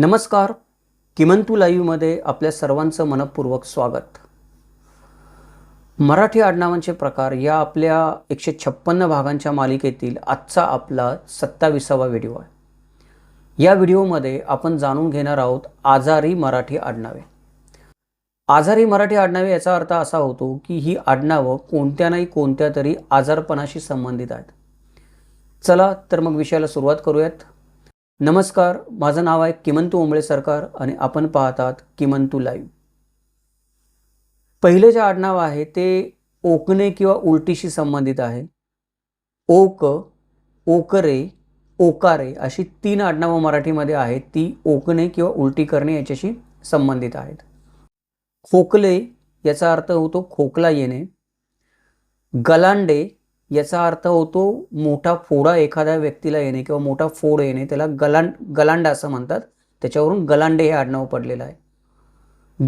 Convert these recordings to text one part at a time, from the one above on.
नमस्कार. किमंतू लाईव्हमध्ये आपल्या सर्वांचं मनपूर्वक स्वागत. मराठी आडनावांचे प्रकार या आपल्या एकशे छप्पन्न भागांच्या मालिकेतील आजचा आपला सत्ताविसावा व्हिडिओ आहे. या व्हिडिओमध्ये आपण जाणून घेणार आहोत आजारी मराठी आडनावे. आजारी मराठी आडनावे याचा अर्थ असा होतो की ही आडनावं कोणत्या नाही कोणत्या तरी आजारपणाशी संबंधित आहेत. चला तर मग विषयाला सुरुवात करूयात. नमस्कार माझं नाव आहे किमंतू ओंबळे सरकार आणि आपण पाहतात किमंतू लाईव्ह. पहिले जे आडनाव आहे ते ओकणे किंवा उलटीशी संबंधित आहे. ओक ओकरे ओकारे अशी तीन आडनावं मराठीमध्ये आहेत ती ओकणे किंवा उलटी करणे याच्याशी संबंधित आहेत. खोकले याचा अर्थ होतो खोकला येणे. गलांडे याचा अर्थ होतो मोठा फोडा एखाद्या व्यक्तीला येणे किंवा मोठा फोड येणे त्याला गलांड गलांडा असं म्हणतात. त्याच्यावरून गलांडे हे आडनाव पडलेलं आहे.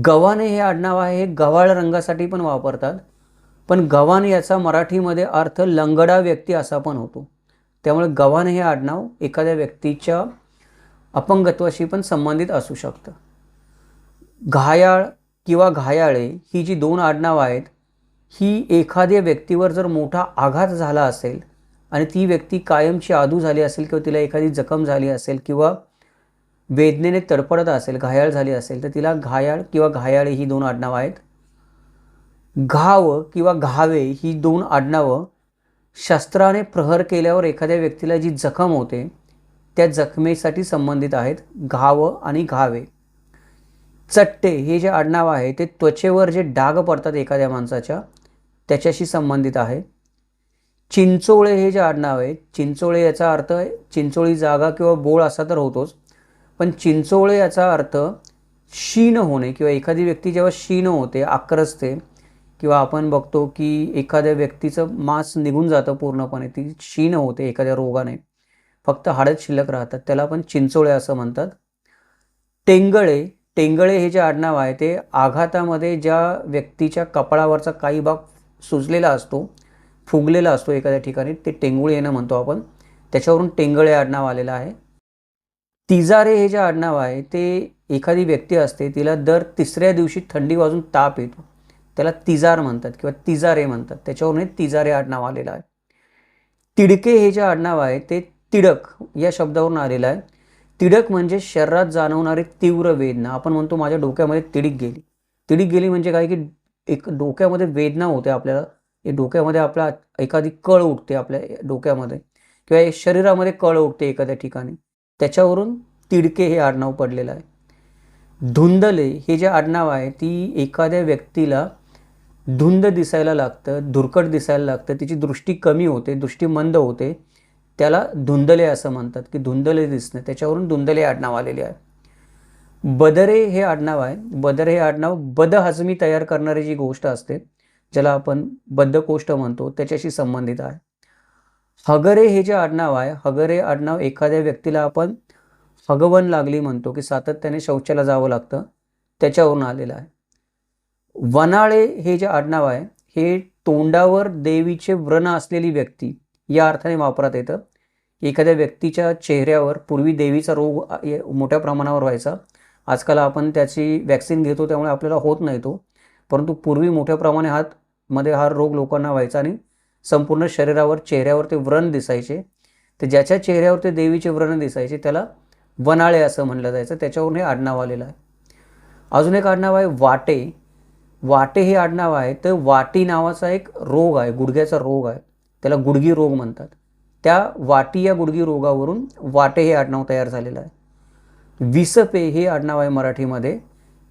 गव्हाणे हे आडनाव आहे हे गव्हाळ रंगासाठी पण वापरतात. पण गव्हाण याचा मराठीमध्ये अर्थ लंगडा व्यक्ती असा पण होतो. त्यामुळे गव्हाण हे आडनाव एखाद्या व्यक्तीच्या अपंगत्वाशी पण संबंधित असू शकतं. घायाळ किंवा घायाळे ही जी दोन आडनावं आहेत ही एखाद्या व्यक्तीवर जर मोठा आघात झाला असेल आणि ती व्यक्ती कायमची आदू झाली असेल किंवा तिला एखादी जखम झाली असेल किंवा वेदनेने तडफडत असेल घायाळ झाली असेल तर तिला घायाळ किंवा घायाळे ही दोन आडनावं आहेत. घाव किंवा घावे ही दोन आडनावं शस्त्राने प्रहर केल्यावर एखाद्या व्यक्तीला जी जखम होते त्या जखमेसाठी संबंधित आहेत घाव आणि घावे. चट्टे हे जे आडनाव आहे ते त्वचेवर जे डाग पडतात एखाद्या माणसाच्या त्याच्याशी संबंधित आहे. चिंचोळे हे जे आडनाव आहे चिंचोळे याचा अर्थ चिंचोळी जागा किंवा बोळ असा तर होतोच. पण चिंचोळे याचा अर्थ शीण होणे किंवा एखादी व्यक्ती जेव्हा शीण होते आक्रसते किंवा आपण बघतो की एखाद्या व्यक्तीचं मांस निघून जातं पूर्णपणे ती शीण होते एखाद्या रोगाने. फक्त हाडच शिल्लक राहतात त्याला आपण चिंचोळे असं म्हणतात. टेंगळे टेंगळे हे जे आडनाव आहे ते आघातामध्ये ज्या व्यक्तीच्या कपाळावरचा काही भाग सुजलेला असतो फुगलेला असतो एखाद्या ठिकाणी ते टेंगुळे येणं म्हणतो आपण. त्याच्यावरून टेंगळे आडनाव आलेलं आहे. तिजारे हे जे आडनाव आहे ते एखादी व्यक्ती असते तिला दर तिसऱ्या दिवशी थंडी वाजून ताप येतो. त्याला तिजार म्हणतात किंवा तिजारे म्हणतात. त्याच्यावरून हे तिजारे आडनाव आलेलं आहे. तिडके हे जे आडनाव आहे ते तिडक या शब्दावरून आलेलं आहे. तिडक म्हणजे शरीरात जाणवणारी तीव्र वेदना. आपण म्हणतो माझ्या डोक्यामध्ये तिडीक गेली. तिडीक गेली म्हणजे काय की एक डोक्यामध्ये वेदना होते आपल्याला. डोक्यामध्ये आपला एखादी कळ उठते आपल्या डोक्यामध्ये. किंवा शरीरामध्ये कळ उठते एखाद्या ठिकाणी. त्याच्यावरून तिडके हे आडनाव पडलेलं आहे. धुंदले हे जे आडनाव आहे ती एखाद्या व्यक्तीला धुंद दिसायला लागतं धुरकट दिसायला लागतं. तिची दृष्टी कमी होते दृष्टी मंद होते. त्याला धुंदले असं म्हणतात की धुंदले दिसणे. त्याच्यावरून धुंदले आडनाव आलेले आहे. बदरे हे आडनाव आहे. बदरे हे आडनाव बदहजमी तयार करणारी जी गोष्ट असते ज्याला आपण बद्धकोष्ठ म्हणतो त्याच्याशी संबंधित आहे. हगरे हे जे आडनाव आहे हगरे आडनाव एखाद्या व्यक्तीला आपण हगवन लागली म्हणतो की सातत्याने शौचाला जावं लागतं त्याच्यावरून आलेलं आहे. वनाळे हे जे आडनाव आहे हे तोंडावर देवीचे व्रण असलेली व्यक्ती या अर्थाने वापरात येतं. एखाद्या व्यक्तीच्या चेहऱ्यावर पूर्वी देवीचा रोग मोठ्या प्रमाणावर व्हायचा. आजकाल आपण त्याची वॅक्सिन घेतो त्यामुळे आपल्याला होत नाही तो. परंतु पूर्वी मोठ्या प्रमाणे हात मध्ये हा रोग लोकांना व्हायचा आणि संपूर्ण शरीरावर चेहऱ्यावर ते व्रण दिसायचे. तर ज्याच्या चेहऱ्यावर ते देवीचे व्रण दिसायचे त्याला वनाळे असं म्हणलं जायचं. त्याच्यावरून हे आडनाव आलेलं आहे. अजून एक आडनाव आहे वाटे. वाटे हे आडनाव आहे. तर वाटी नावाचा एक रोग आहे गुडघ्याचा रोग आहे. त्याला गुडगी रोग म्हणतात. त्या वाटी या गुडगी रोगावरून वाटे हे आडनाव तयार झालेलं आहे. विसपे हे आडनाव आहे मराठीमध्ये.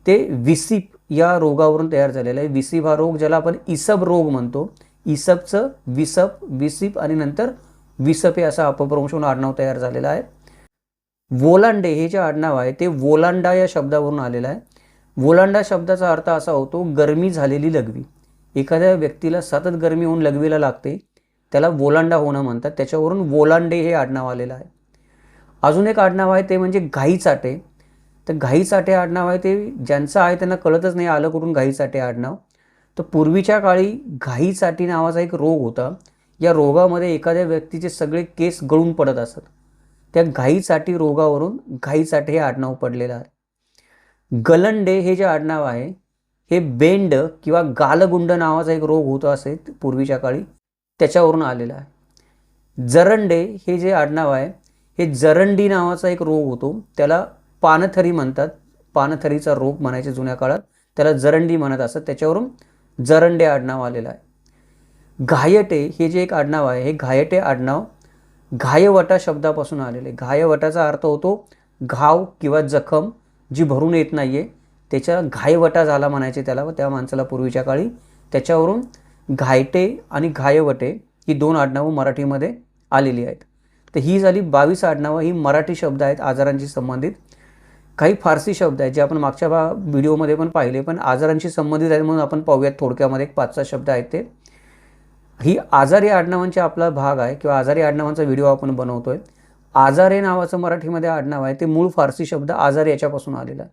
ते विसिप या रोगावरून तयार झालेलं आहे. विसिप हा रोग ज्याला आपण इसब रोग म्हणतो. इसबचं विसप विसिप आणि नंतर विसपे असा अपभ्रंश म्हणून आडनाव तयार झालेला आहे. वोलांडे हे जे आडनाव आहे ते वोलांडा या शब्दावरून आलेलं आहे. वोलांडा शब्दाचा अर्थ असा होतो गरमी झालेली लघवी एखाद्या व्यक्तीला सतत गरमी होऊन लघवीला लागते. त्याला वोलांडा होणं म्हणतात. त्याच्यावरून वोलांडे हे आडनाव आलेलं आहे. अजून एक आडनाव आहे ते म्हणजे घाई चाटे. तर घाई चाटे आडनाव आहे ते ज्यांचं आहे त्यांना कळतच नाही आलं कुठून घाई चाटे आडनाव. तर पूर्वीच्या काळी घाई चाटी नावाचा एक रोग होता. या रोगामध्ये एखाद्या व्यक्तीचे सगळे केस गळून पडत असत. त्या घाईसाठी रोगावरून घाईचाटे हे आडनाव पडलेलं आहे. गलंडे हे जे आडनाव आहे हे बेंड किंवा गालगुंड नावाचा एक रोग होतो असे पूर्वीच्या काळी त्याच्यावरून आलेला आहे. जरंडे हे जे आडनाव आहे हे जरंडी नावाचा एक रोग होतो. त्याला पानथरी म्हणतात. पानथरीचा रोग म्हणायचे जुन्या काळात. त्याला जरंडी म्हणत असत. त्याच्यावरून जरंडे आडनाव आलेलं आहे. घायटे हे जे एक आडनाव आहे हे घायटे आडनाव घायवटा शब्दापासून आलेले घायवटाचा अर्थ होतो घाव किंवा जखम जी भरून येत नाही आहे त्याच्या घायवटा झाला म्हणायचे त्याला व त्या माणसाला पूर्वीच्या काळी. त्याच्यावरून घायटे आणि घायवटे ही दोन आडनावं मराठीमध्ये आलेली आहेत. तर ही झाली बावीस आडनावं. ही मराठी शब्द आहेत आजारांशी संबंधित. काही फारसी शब्द आहेत जे आपण मागच्या भा व्हिडिओमध्ये पण पाहिले पण आजारांशी संबंधित आहेत म्हणून आपण पाहूयात. थोडक्यामध्ये एक पाच सहा शब्द आहेत ते. ही आजारी आडनावांचा आपला भाग आहे किंवा आजारी आडनावांचा व्हिडिओ आपण बनवतोय. आजारे नावाचं मराठीमध्ये आडनाव आहे. ते मूळ फारसी शब्द आजार याच्यापासून आलेला आहे.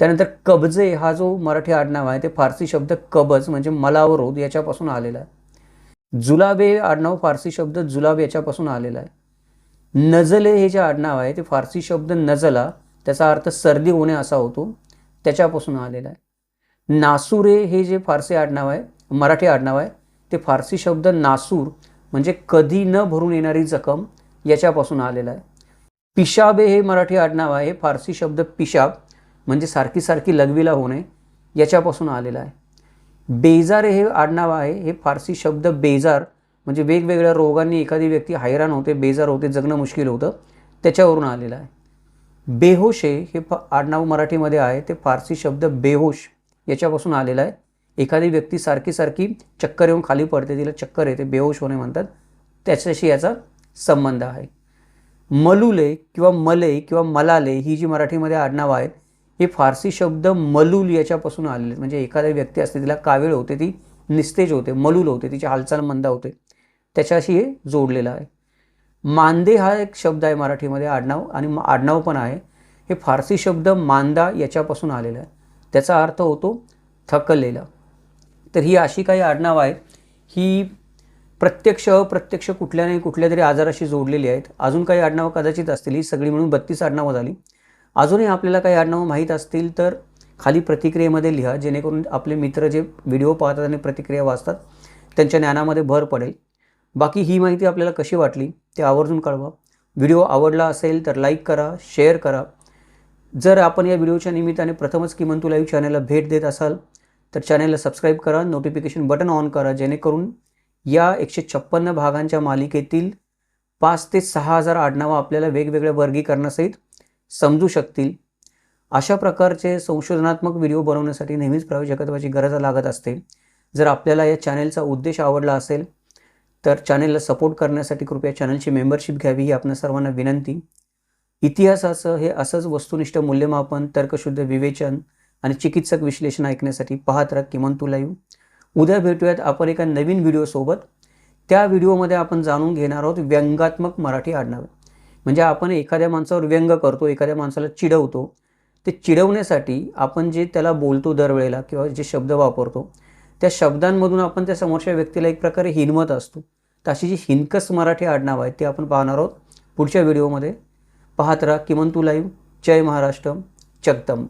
त्यानंतर कब्जे हा जो मराठी आडनाव आहे ते फारसी शब्द कबज म्हणजे मलावरोध याच्यापासून आलेला आहे. जुलाबे आडनाव फारसी शब्द जुलाब याच्यापासून आलेला आहे. नजले हे जे आडनाव आहे ते फारसी शब्द नजला त्याचा अर्थ सर्दी होणे असा होतो त्याच्यापासून आलेला आहे. नासुरे हे जे फारसी आडनाव आहे मराठी आडनाव आहे ते फारसी शब्द नासूर म्हणजे कधी न भरून येणारी जखम याच्यापासून आलेलं आहे. पिशाबे हे मराठी आडनाव आहे हे फारसी शब्द पिशाब म्हणजे सारखी सारखी लघवीला होणे याच्यापासून आलेलं आहे. बेजारे हे आडनाव आहे हे फारसी शब्द बेजार म्हणजे वेगवेगळ्या रोगांनी एखादी व्यक्ती हैराण होते बेजार होते जगणं मुश्किल होतं त्याच्यावरून आलेलं आहे. बेहोशे हे फ आडनाव मराठीमध्ये आहे ते फारसी शब्द बेहोश याच्यापासून आलेलं आहे. एखादी व्यक्ती सारखी सारखी चक्कर येऊन खाली पडते तिला चक्कर येते बेहोश होणे म्हणतात. त्याच्याशी याचा संबंध आहे. मलुले किंवा मले किंवा मलाले ही जी मराठीमध्ये आडनावं आहेत हे फारसी शब्द मलूल याच्यापासून आलेले आहेत. म्हणजे एखादी व्यक्ती असते तिला कावीळ होते ती निस्तेज होते मलूल होते तिची हालचाल मंद होते. त्याच्याशी हे जोडलेलं आहे. मांदे हा एक शब्द आहे मराठीमध्ये आडनाव आणि आडनाव पण आहे. हे फारसी शब्द मांदा याच्यापासून आलेला आहे. त्याचा अर्थ होतो थकलेला. तर ही अशी काही आडनावं आहेत. ही प्रत्यक्ष अप्रत्यक्ष कुठल्या नाही कुठल्या तरी आजाराशी जोडलेली आहेत. अजून काही आडनावं कदाचित असतील. ही सगळी मिळून बत्तीस आडनावं झाली. अजूनही आपल्याला काही आडनावं माहीत असतील तर खाली प्रतिक्रियेमध्ये लिहा. जेणेकरून आपले मित्र जे व्हिडिओ पाहतात आणि प्रतिक्रिया वाचतात त्यांच्या ज्ञानामध्ये भर पडेल. बाकी ही माहिती आपल्याला कशी वाटली ते आवर्जून कळवा. व्हिडिओ आवडला असेल तर लाईक करा शेअर करा. जर आपण या व्हिडिओच्या निमित्ताने प्रथमच किमंतू लाईव्ह चॅनलला भेट देत असाल तर चॅनलला सबस्क्राईब करा नोटिफिकेशन बटन ऑन करा जेणेकरून या एकशे छप्पन्न भागांच्या मालिकेतील पाच ते सहा हजार आडनावं आपल्याला वेगवेगळ्या वर्गीकरणासहित समजू शकतील. अशा प्रकारचे संशोधनात्मक व्हिडिओ बनवण्यासाठी नेहमीच प्रायोजकत्वाची गरज लागत असते. जर आपल्याला या चॅनेलचा उद्देश आवडला असेल तर चॅनेलला सपोर्ट करण्यासाठी कृपया चॅनलची मेंबरशिप घ्यावी ही आपल्या सर्वांना विनंती. इतिहासाचं हे असंच वस्तुनिष्ठ मूल्यमापन तर्कशुद्ध विवेचन आणि चिकित्सक विश्लेषण ऐकण्यासाठी पाहत राहा किमान तुला लाईव्ह उद्या भेटूयात आपण एका नवीन व्हिडिओसोबत त्या व्हिडिओमध्ये आपण जाणून घेणार आहोत व्यंगात्मक मराठी आडनावे. म्हणजे आपण एखाद्या माणसावर व्यंग करतो एखाद्या माणसाला चिडवतो. ते चिडवण्यासाठी आपण जे त्याला बोलतो दरवेळेला किंवा जे शब्द वापरतो त्या शब्दांमधून आपण त्या समोरच्या व्यक्तीला एक प्रकारे हिनमत असतो. तर अशी जी हिनकस मराठी आडनाव आहे ते आपण पाहणार आहोत पुढच्या व्हिडिओमध्ये. पाहत राहा किमंतू लाईव्ह. जय महाराष्ट्र जगदंब.